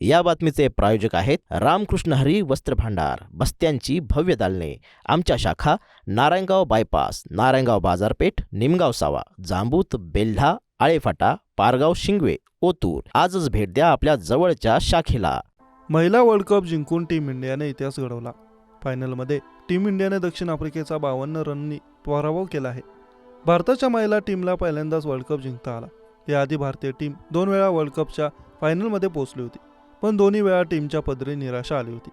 या बातमीचे प्रायोजक आहेत रामकृष्ण हरी वस्त्र भांडार बस्त्यांची भव्य दालने. आमच्या शाखा नारायणगाव बायपास नारायणगाव बाजारपेठ निमगाव सावा जांबूत बेल्हा आळेफाटा पारगाव शिंगवे ओतूर. आजच भेट द्या आपल्या जवळच्या शाखेला. महिला वर्ल्ड कप जिंकून टीम इंडियाने इतिहास घडवला. फायनलमध्ये टीम इंडियाने दक्षिण आफ्रिकेचा बावन्न रननी पराभव केला आहे. भारताच्या महिला टीमला पहिल्यांदाच वर्ल्ड कप जिंकता आला. याआधी भारतीय टीम दोन वेळा वर्ल्ड कपच्या फायनलमध्ये पोहोचली होती. पण दोन्ही वेळा टीमच्या पदरी निराशा आली होती.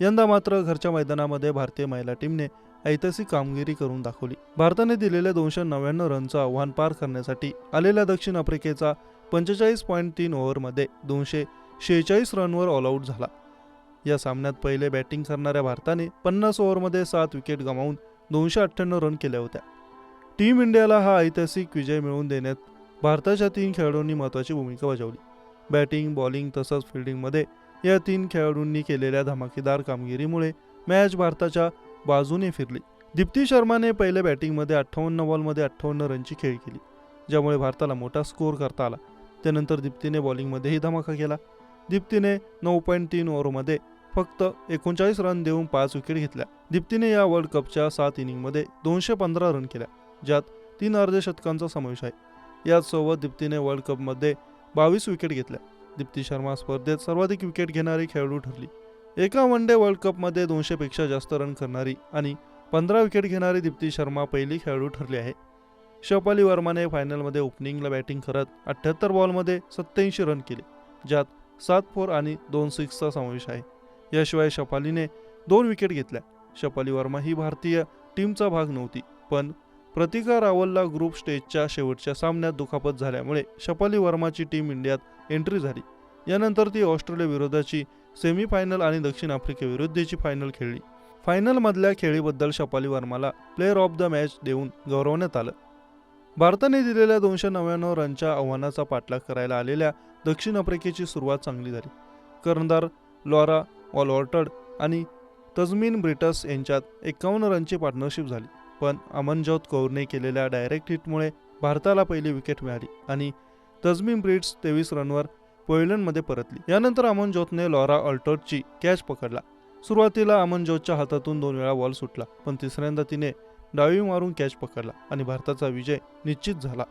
यंदा मात्र घरच्या मैदानामध्ये भारतीय महिला टीमने ऐतिहासिक कामगिरी करून दाखवली. भारताने दिलेल्या दोनशे नव्याण्णव रनचं आव्हान पार करण्यासाठी आलेल्या दक्षिण आफ्रिकेचा पंचेचाळीस पॉईंट तीन ओव्हरमध्ये दोनशे शेहेचाळीस रनवर ऑलआऊट झाला. या सामन्यात पहिले बॅटिंग करणाऱ्या भारताने पन्नास ओव्हरमध्ये सात विकेट गमावून दोनशे अठ्ठ्याण्णव रन केल्या होत्या. टीम इंडियाला हा ऐतिहासिक विजय मिळवून देण्यात भारताच्या तीन खेळाडूंनी महत्त्वाची भूमिका बजावली. बॅटिंग बॉलिंग तसंच फिल्डिंगमध्ये या तीन खेळाडूंनी केलेल्या धमाकेदार कामगिरीमुळे मॅच भारताच्या बाजूने फिरली. दीप्ती शर्माने पहिल्या बॅटिंगमध्ये अठ्ठावन्न बॉलमध्ये अठ्ठावन्न रनची खेळ केली ज्यामुळे भारताला मोठा स्कोअर करता आला. त्यानंतर दीप्तीने बॉलिंगमध्येही धमाका केला. दीप्तीने नऊ पॉईंट तीन ओव्हरमध्ये फक्त एकोणचाळीस रन देऊन पाच विकेट घेतल्या. दीप्तीने या वर्ल्ड कपच्या सात इनिंगमध्ये दोनशे पंधरा रन केल्या ज्यात तीन अर्धशतकांचा समावेश आहे. याचसोबत दीप्तीने वर्ल्ड कपमध्ये बावीस विकेट घेतल्या. दीप्ती शर्मा स्पर्धेत सर्वाधिक विकेट घेणारी खेळाडू ठरली. एका वन डे वर्ल्ड कपमध्ये दोनशेपेक्षा जास्त रन करणारी आणि पंधरा विकेट घेणारी दीप्ती शर्मा पहिली खेळाडू ठरली आहे. शपाली वर्माने फायनलमध्ये ओपनिंगला बॅटिंग करत अठ्ठ्याहत्तर बॉलमध्ये सत्याऐंशी रन केले ज्यात सात फोर आणि दोन सिक्सचा समावेश आहे. याशिवाय शपालीने दोन विकेट घेतल्या. शपाली वर्मा ही भारतीय टीमचा भाग नव्हती पण प्रतिका रावलला ग्रुप स्टेजच्या शेवटच्या सामन्यात दुखापत झाल्यामुळे शपाली वर्माची टीम इंडियात एंट्री झाली. यानंतर ती ऑस्ट्रेलियाविरोधाची सेमीफायनल आणि दक्षिण आफ्रिकेविरुद्धची फायनल खेळली. फायनलमधल्या खेळीबद्दल शपाली वर्माला प्लेअर ऑफ द मॅच देऊन गौरवण्यात आलं. भारताने दिलेल्या दोनशे नव्याण्णव रनच्या आव्हानाचा पाठलाग करायला आलेल्या दक्षिण आफ्रिकेची सुरुवात चांगली झाली. कर्णधार लॉरा वॉलॉर्टड आणि तजमीन ब्रिटस यांच्यात एकावन्न रनची पार्टनरशिप झाली. पण अमनजोत कौरने केलेल्या डायरेक्ट हिटमुळे भारताला पहिली विकेट मिळाली आणि तजमीन ब्रिट्स तेवीस रनवर पोयलंडमध्ये परतली. यानंतर अमनजोतने लॉरा ऑल्टर्टची कॅच पकडला. सुरुवातीला अमनजोतच्या हातातून दोन वेळा बॉल सुटला पण तिसऱ्यांदा तिने डावी मारून कॅच पकडला आणि भारताचा विजय निश्चित झाला.